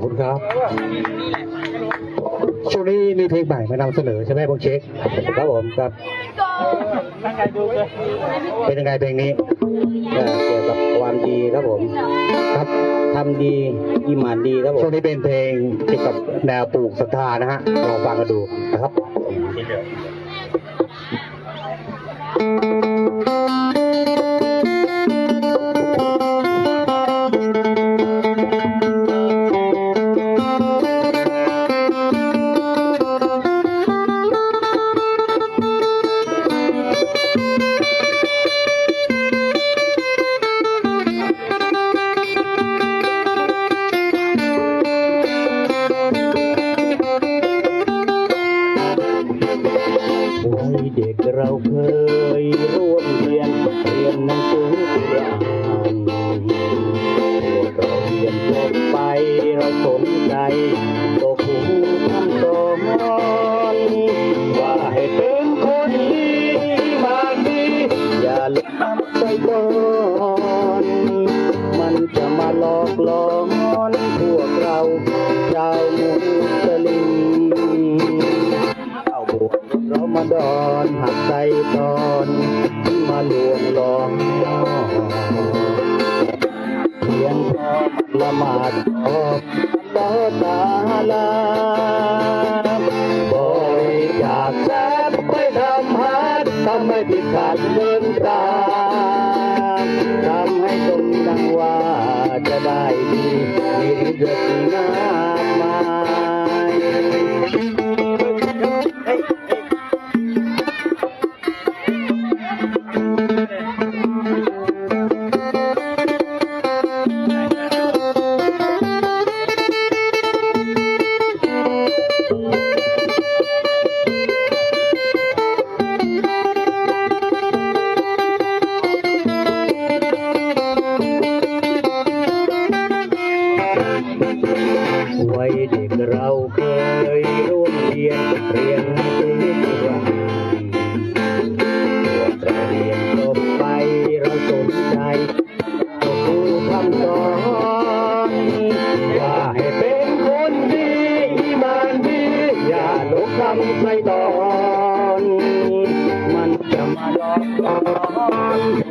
อบคุณครับ ช่วงนี้มีเพลงใหม่มานำเสนอใช่ไหมบงเช็คครับผมครับเป็นยังไงเพลงนี้ก็เกี่ยวกับความดีครับผม ครับทำดีอิหมานดีครับผช่วมงนี้เป็นเพลงเกี่ยวกับแนวปลูกศรัทธานะฮะลองฟังกันดูนะครับ เราเคยร่วมเรียนเรียนหนังสือเรียนอ่านพวกเราเรียนจบไปเราสนใจก็ครูทำสอนว่าให้เป็นคนดีมาดีอย่าหลงทำไปก่อนมันจะมาหลอกหลอน ตอนที่มาลวงหลอกเพียงพอละหมาดขอบต่อตาลาบริจาคแสบไปทำฮัดทำให้ผิดขาดเดินตาทำให้สมดังว่าจะได้ดีมีดี วัยเด็กเราเคยร่วมเรียนเรียนหนังสือทุกวันพวกเราเรียนจบไปเราสนใจก็ครูคำสอนว่าให้เป็นคนดีอีหมานดีอย่าหลงคำใส่ตอน มันจะมาหลอกลวก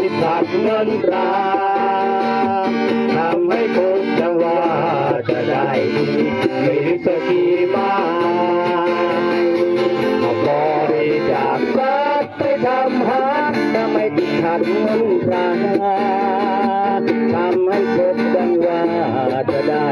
ที่ขาดเงินตราทำให้คนจะว่าจะได้ดีไม่รู้สักกี่บาทมาบริจาคทรัพย์ไปทำหาทำให้ติดขาดเงินตราทำให้คนจังว่าจะได้